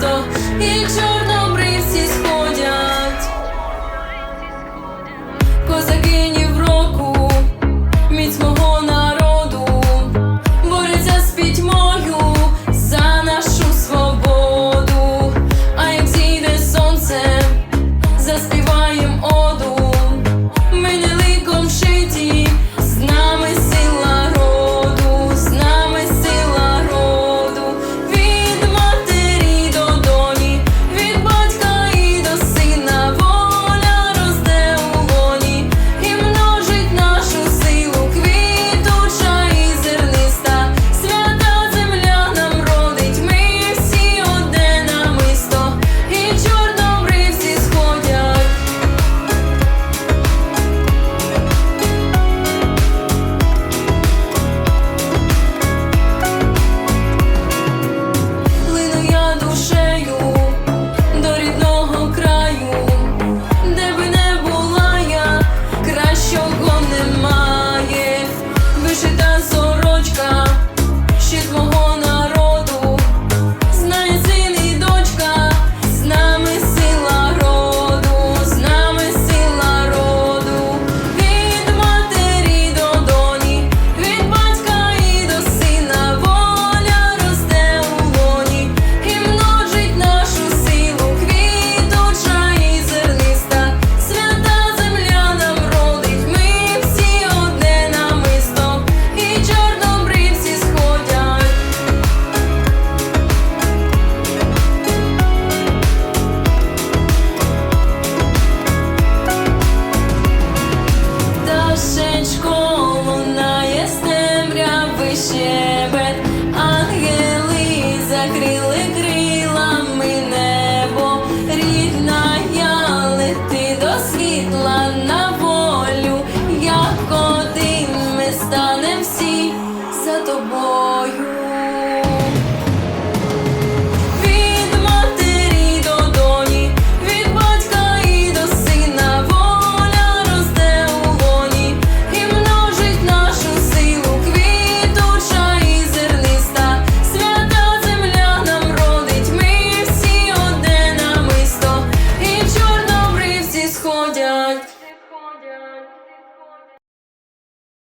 місто, і чорнобривці сходять, козаки ні в року, міць мого народу, борються з пітьмою. всі за тобою.